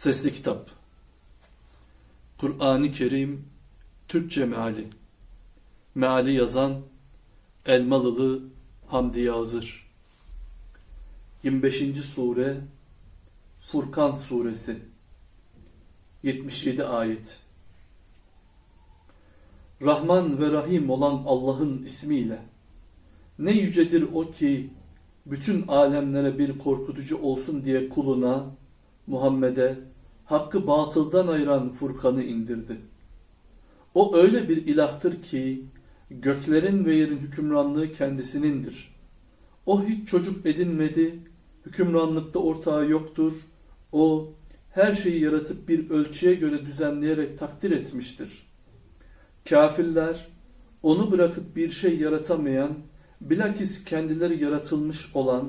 Sesli Kitap. Kur'an-ı Kerim Türkçe Meali. Meali yazan Elmalılı Hamdi Yazır. 25. Sure Furkan Suresi. 77 Ayet. Rahman ve Rahim olan Allah'ın ismiyle ne yücedir o ki bütün alemlere bir korkutucu olsun diye kuluna Muhammed'e hakkı batıldan ayıran Furkan'ı indirdi. O öyle bir ilahtır ki göklerin ve yerin hükümranlığı kendisinindir. O hiç çocuk edinmedi, hükümranlıkta ortağı yoktur. O her şeyi yaratıp bir ölçüye göre düzenleyerek takdir etmiştir. Kafirler onu bırakıp bir şey yaratamayan, bilakis kendileri yaratılmış olan,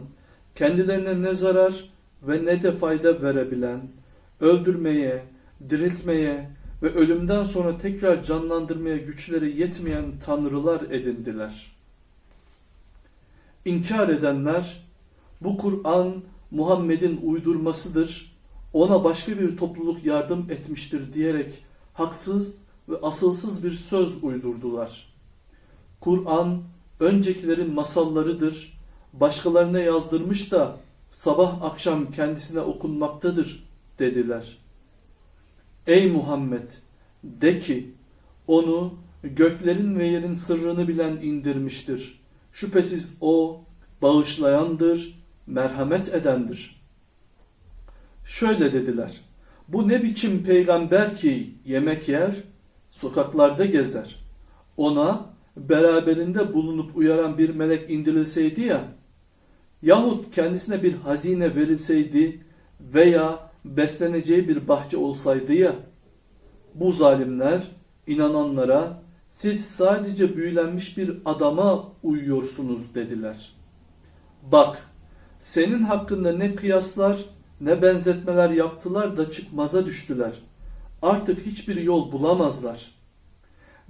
kendilerine ne zarar ve ne de fayda verebilen, öldürmeye, diriltmeye ve ölümden sonra tekrar canlandırmaya güçleri yetmeyen tanrılar edindiler. İnkar edenler, bu Kur'an Muhammed'in uydurmasıdır, ona başka bir topluluk yardım etmiştir diyerek haksız ve asılsız bir söz uydurdular. Kur'an öncekilerin masallarıdır, başkalarına yazdırmış da sabah akşam kendisine okunmaktadır dediler. Ey Muhammed de ki onu göklerin ve yerin sırrını bilen indirmiştir. Şüphesiz o bağışlayandır, merhamet edendir. Şöyle dediler. Bu ne biçim peygamber ki yemek yer, sokaklarda gezer. Ona beraberinde bulunup uyaran bir melek indirilseydi ya, yahut kendisine bir hazine verilseydi veya besleneceği bir bahçe olsaydı ya, bu zalimler inananlara siz sadece büyülenmiş bir adama uyuyorsunuz dediler. Bak, senin hakkında ne kıyaslar ne benzetmeler yaptılar da çıkmaza düştüler. Artık hiçbir yol bulamazlar.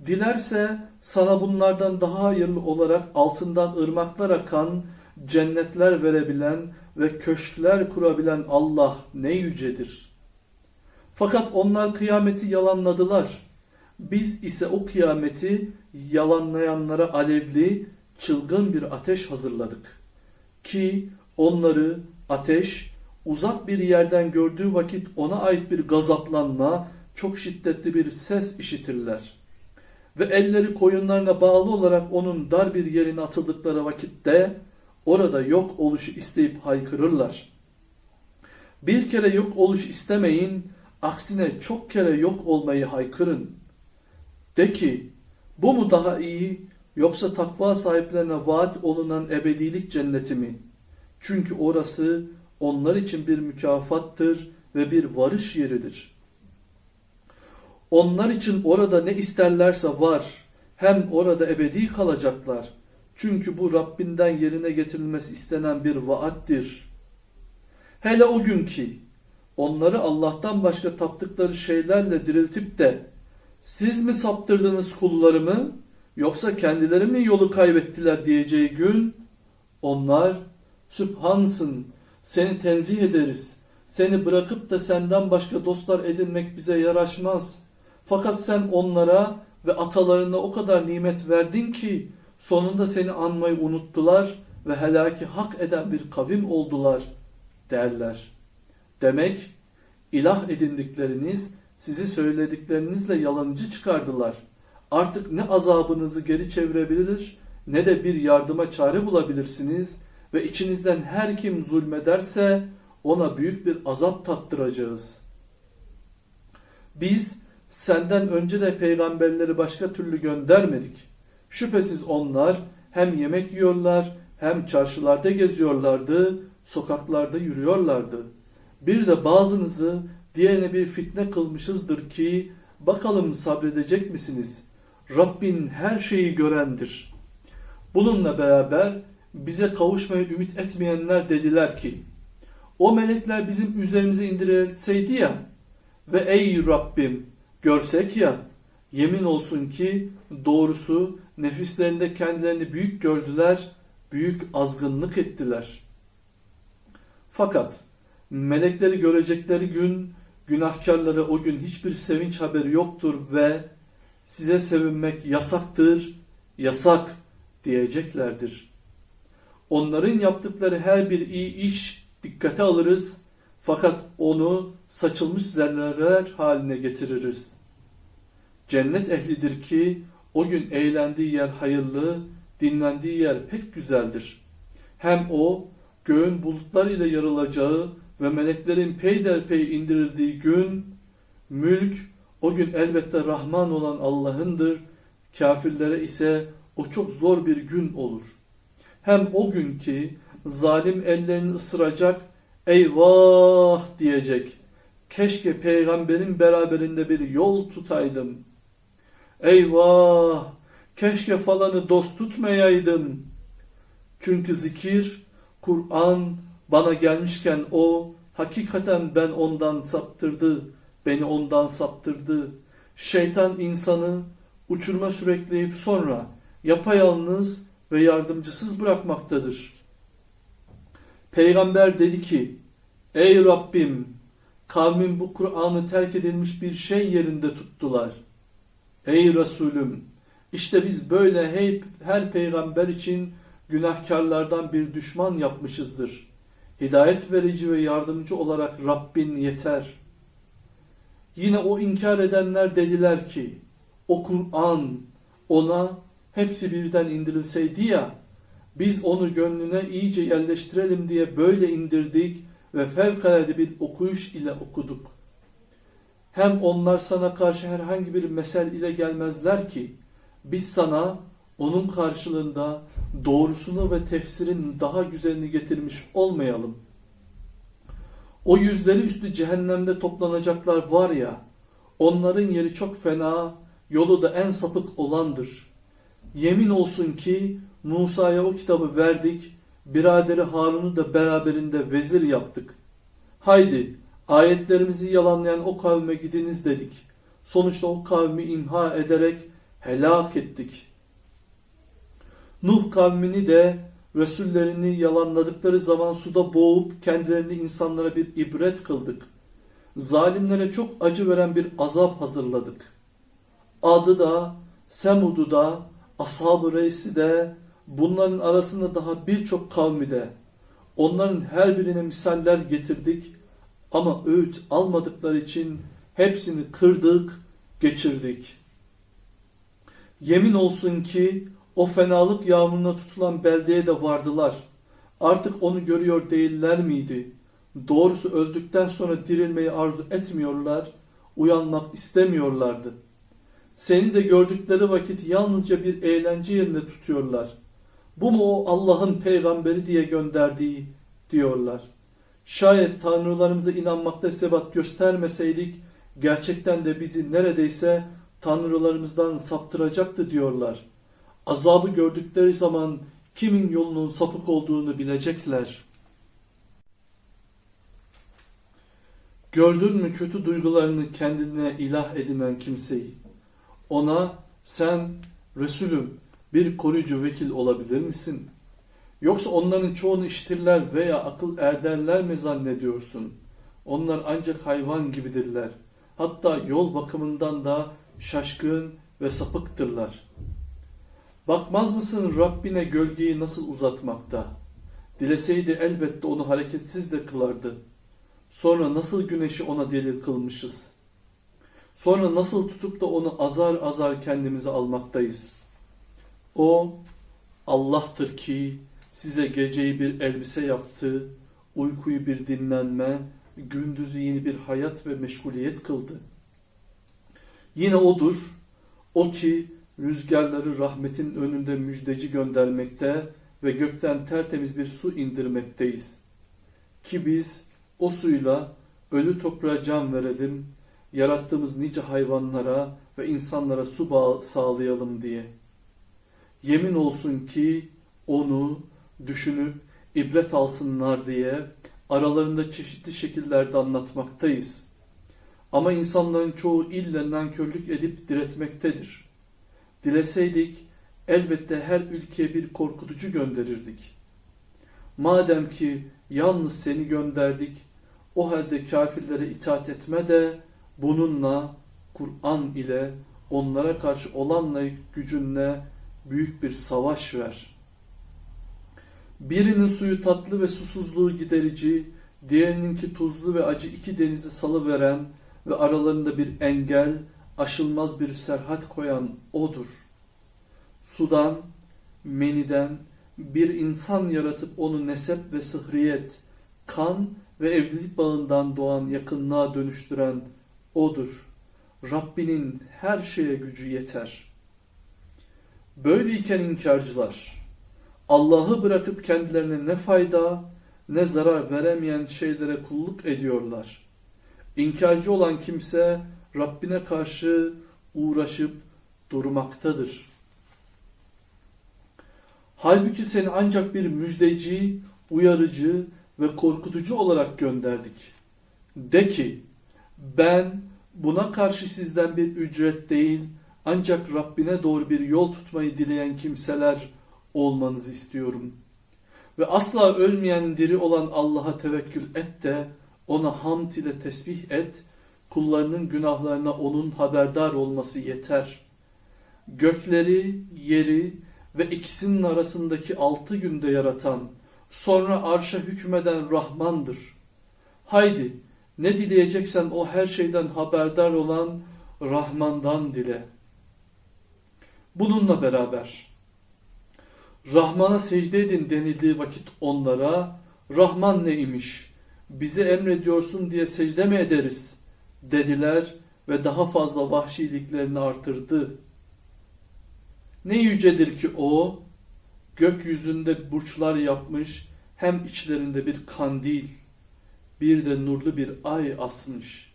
Dilerse sana bunlardan daha hayırlı olarak altından ırmaklar akan, cennetler verebilen ve köşkler kurabilen Allah ne yücedir. Fakat onlar kıyameti yalanladılar. Biz ise o kıyameti yalanlayanlara alevli, çılgın bir ateş hazırladık. Ki onları ateş uzak bir yerden gördüğü vakit ona ait bir gazaplanma, çok şiddetli bir ses işitirler. Ve elleri koyunlarına bağlı olarak onun dar bir yerine atıldıkları vakitte orada yok oluşu isteyip haykırırlar. Bir kere yok oluş istemeyin, aksine çok kere yok olmayı haykırın. De ki, bu mu daha iyi yoksa takva sahiplerine vaat olunan ebedilik cenneti mi? Çünkü orası onlar için bir mükafattır ve bir varış yeridir. Onlar için orada ne isterlerse var, hem orada ebedi kalacaklar. Çünkü bu Rabbinden yerine getirilmesi istenen bir vaattir. Hele o gün ki onları Allah'tan başka taptıkları şeylerle diriltip de siz mi saptırdınız kullarımı yoksa kendileri mi yolu kaybettiler diyeceği gün onlar Sübhansın seni tenzih ederiz. Seni bırakıp da senden başka dostlar edinmek bize yaraşmaz. Fakat sen onlara ve atalarına o kadar nimet verdin ki sonunda seni anmayı unuttular ve helaki hak eden bir kavim oldular derler. Demek ilah edindikleriniz sizi söylediklerinizle yalancı çıkardılar. Artık ne azabınızı geri çevirebilir ne de bir yardıma çare bulabilirsiniz ve içinizden her kim zulmederse ona büyük bir azap tattıracağız. Biz senden önce de peygamberleri başka türlü göndermedik. Şüphesiz onlar hem yemek yiyorlar hem çarşılarda geziyorlardı, sokaklarda yürüyorlardı. Bir de bazınızı diğerine bir fitne kılmışızdır ki bakalım sabredecek misiniz? Rabbin her şeyi görendir. Bununla beraber bize kavuşmayı ümit etmeyenler dediler ki o melekler bizim üzerimize indirilseydi ya ve ey Rabbim görsek ya yemin olsun ki doğrusu nefislerinde kendilerini büyük gördüler, büyük azgınlık ettiler. Fakat melekleri görecekleri gün günahkarlara o gün hiçbir sevinç haberi yoktur ve size sevinmek yasaktır, yasak diyeceklerdir. Onların yaptıkları her bir iyi iş dikkate alırız fakat onu saçılmış zerreler haline getiririz. Cennet ehlidir ki o gün eğlendiği yer hayırlı, dinlendiği yer pek güzeldir. Hem o göğün bulutlar ile yarılacağı ve meleklerin peyderpey indirildiği gün, mülk o gün elbette Rahman olan Allah'ındır, kafirlere ise o çok zor bir gün olur. Hem o gün ki zalim ellerini ısıracak, eyvah diyecek. Keşke peygamberin beraberinde bir yol tutaydım. Eyvah! Keşke falanı dost tutmayaydım. Çünkü zikir, Kur'an bana gelmişken o hakikaten ben ondan saptırdı, beni ondan saptırdı. Şeytan insanı uçurma sürekleyip sonra yapayalnız ve yardımcısız bırakmaktadır. Peygamber dedi ki, Ey Rabbim, kavmin bu Kur'an'ı terk edilmiş bir şey yerinde tuttular. Ey Resulüm, işte biz böyle hep her peygamber için günahkarlardan bir düşman yapmışızdır. Hidayet verici ve yardımcı olarak Rabbin yeter. Yine o inkar edenler dediler ki, o Kur'an ona hepsi birden indirilseydi ya, biz onu gönlüne iyice yerleştirelim diye böyle indirdik ve fevkalade bir okuyuş ile okuduk. Hem onlar sana karşı herhangi bir mesel ile gelmezler ki, biz sana onun karşılığında doğrusunu ve tefsirin daha güzelini getirmiş olmayalım. O yüzleri üstü cehennemde toplanacaklar var ya, onların yeri çok fena, yolu da en sapık olandır. Yemin olsun ki Musa'ya o kitabı verdik, biraderi Harun'u da beraberinde vezir yaptık. Haydi ayetlerimizi yalanlayan o kavme gidiniz dedik. Sonuçta o kavmi imha ederek helak ettik. Nuh kavmini de Resullerini yalanladıkları zaman suda boğup kendilerini insanlara bir ibret kıldık. Zalimlere çok acı veren bir azap hazırladık. Adı da, Semud'u da, Ashab-ı Reis'i de, bunların arasında daha birçok kavmi de, onların her birine misaller getirdik ama öğüt almadıkları için hepsini kırdık, geçirdik. Yemin olsun ki o fenalık yağmuruna tutulan beldeye de vardılar. Artık onu görüyor değiller miydi? Doğrusu öldükten sonra dirilmeyi arzu etmiyorlar, uyanmak istemiyorlardı. Seni de gördükleri vakit yalnızca bir eğlence yerine tutuyorlar. Bu mu o Allah'ın peygamberi diye gönderdiği diyorlar. Şayet tanrılarımıza inanmakta sebat göstermeseydik gerçekten de bizi neredeyse tanrılarımızdan saptıracaktı diyorlar. Azabı gördükleri zaman kimin yolunun sapık olduğunu bilecekler. Gördün mü kötü duygularını kendine ilah edinen kimseyi? Ona sen Resulüm bir koruyucu vekil olabilir misin? Yoksa onların çoğunu işitirler veya akıl erderler mi zannediyorsun? Onlar ancak hayvan gibidirler. Hatta yol bakımından da şaşkın ve sapıktırlar. Bakmaz mısın Rabbine gölgeyi nasıl uzatmakta? Dileseydi elbette onu hareketsiz de kılardı. Sonra nasıl güneşi ona delil kılmışız? Sonra nasıl tutup da onu azar azar kendimize almaktayız? O Allah'tır ki size geceyi bir elbise yaptı, uykuyu bir dinlenme, gündüzü yeni bir hayat ve meşguliyet kıldı. Yine odur, o ki rüzgarları rahmetin önünde müjdeci göndermekte ve gökten tertemiz bir su indirmekteyiz. Ki biz o suyla ölü toprağa can verelim, yarattığımız nice hayvanlara ve insanlara su sağlayalım diye. Yemin olsun ki onu düşünüp ibret alsınlar diye aralarında çeşitli şekillerde anlatmaktayız. Ama insanların çoğu ille nankörlük edip diretmektedir. Dileseydik elbette her ülkeye bir korkutucu gönderirdik. Madem ki yalnız seni gönderdik, O halde kafirlere itaat etme de bununla Kur'an ile onlara karşı olanla gücünle büyük bir savaş ver. Birinin suyu tatlı ve susuzluğu giderici, diğerininki tuzlu ve acı iki denizi salıveren ve aralarında bir engel, aşılmaz bir serhat koyan O'dur. Sudan, meniden bir insan yaratıp onu nesep ve sıhriyet, kan ve evlilik bağından doğan yakınlığa dönüştüren O'dur. Rabbinin her şeye gücü yeter. Böyleyken inkarcılar, Allah'ı bırakıp kendilerine ne fayda ne zarar veremeyen şeylere kulluk ediyorlar. İnkarcı olan kimse Rabbine karşı uğraşıp durmaktadır. Halbuki seni ancak bir müjdeci, uyarıcı ve korkutucu olarak gönderdik. De ki, ben buna karşı sizden bir ücret değil, ancak Rabbine doğru bir yol tutmayı dileyen kimseler olmanızı istiyorum. Ve asla ölmeyen diri olan Allah'a tevekkül et de ona hamd ile tesbih et, kullarının günahlarına onun haberdar olması yeter. Gökleri, yeri ve ikisinin arasındaki altı günde yaratan, sonra arşa hükmeden Rahmandır. Haydi ne dileyeceksen o her şeyden haberdar olan Rahman'dan dile. Bununla beraber Rahman'a secde edin denildiği vakit onlara Rahman ne imiş? Bize emrediyorsun diye secde mi ederiz? dediler ve daha fazla vahşiliklerini artırdı. Ne yücedir ki o, gökyüzünde burçlar yapmış, hem içlerinde bir kandil, bir de nurlu bir ay asmış.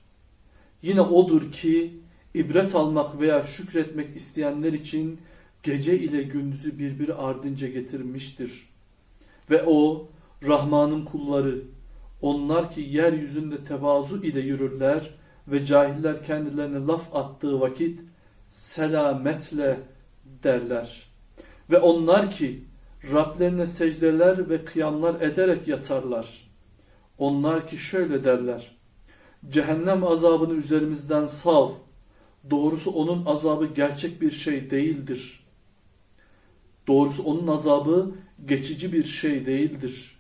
Yine odur ki, ibret almak veya şükretmek isteyenler için gece ile gündüzü birbiri ardınca getirmiştir. Ve o, Rahman'ın kulları, onlar ki yeryüzünde tevazu ile yürürler ve cahiller kendilerine laf attığı vakit selametle derler. Ve onlar ki Rablerine secdeler ve kıyamlar ederek yatarlar. Onlar ki şöyle derler. Cehennem azabını üzerimizden sav. Doğrusu onun azabı gerçek bir şey değildir. Doğrusu onun azabı geçici bir şey değildir.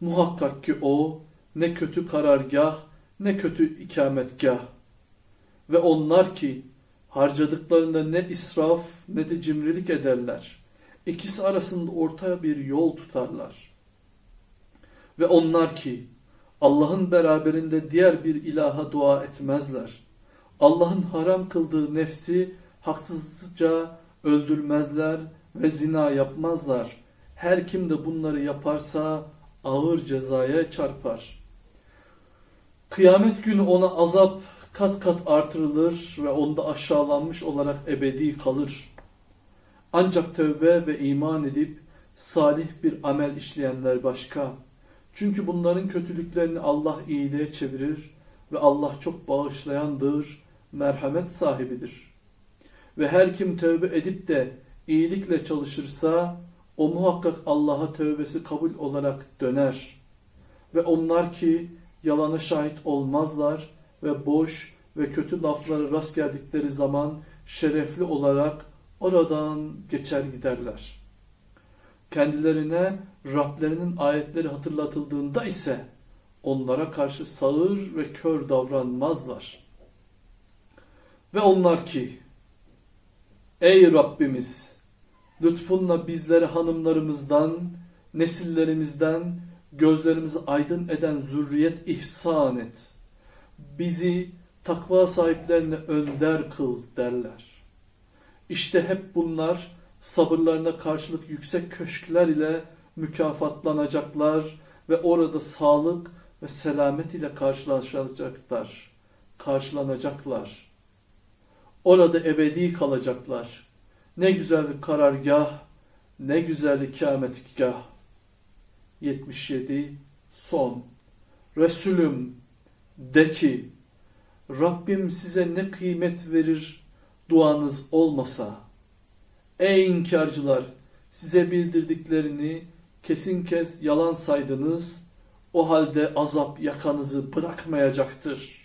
Muhakkak ki o ne kötü karargah ne kötü ikametgah. Ve onlar ki harcadıklarında ne israf ne de cimrilik ederler. İkisi arasında ortaya bir yol tutarlar. Ve onlar ki Allah'ın beraberinde diğer bir ilaha dua etmezler. Allah'ın haram kıldığı nefsi haksızca öldürmezler ve zina yapmazlar. Her kim de bunları yaparsa ağır cezaya çarpar. Kıyamet günü ona azap kat kat artırılır ve onda aşağılanmış olarak ebedi kalır. Ancak tövbe ve iman edip salih bir amel işleyenler başka. Çünkü bunların kötülüklerini Allah iyiliğe çevirir ve Allah çok bağışlayandır, merhamet sahibidir. Ve her kim tövbe edip de iyilikle çalışırsa o muhakkak Allah'a tövbesi kabul olarak döner. Ve onlar ki yalana şahit olmazlar ve boş ve kötü laflara rast geldikleri zaman şerefli olarak oradan geçer giderler. Kendilerine Rablerinin ayetleri hatırlatıldığında ise onlara karşı sağır ve kör davranmazlar. Ve onlar ki Ey Rabbimiz lütfunla bizleri hanımlarımızdan, nesillerimizden, gözlerimizi aydın eden zürriyet ihsan et. Bizi takva sahiplerine önder kıl derler. İşte hep bunlar sabırlarına karşılık yüksek köşkler ile mükafatlanacaklar ve orada sağlık ve selamet ile karşılaşacaklar, karşılanacaklar. Orada ebedi kalacaklar. Ne güzel karargah, ne güzel ikametgah. 77 son. Resulüm de ki Rabbim size ne kıymet verir duanız olmasa. Ey inkarcılar size bildirdiklerini kesin kez yalan saydınız. O halde azap yakanızı bırakmayacaktır.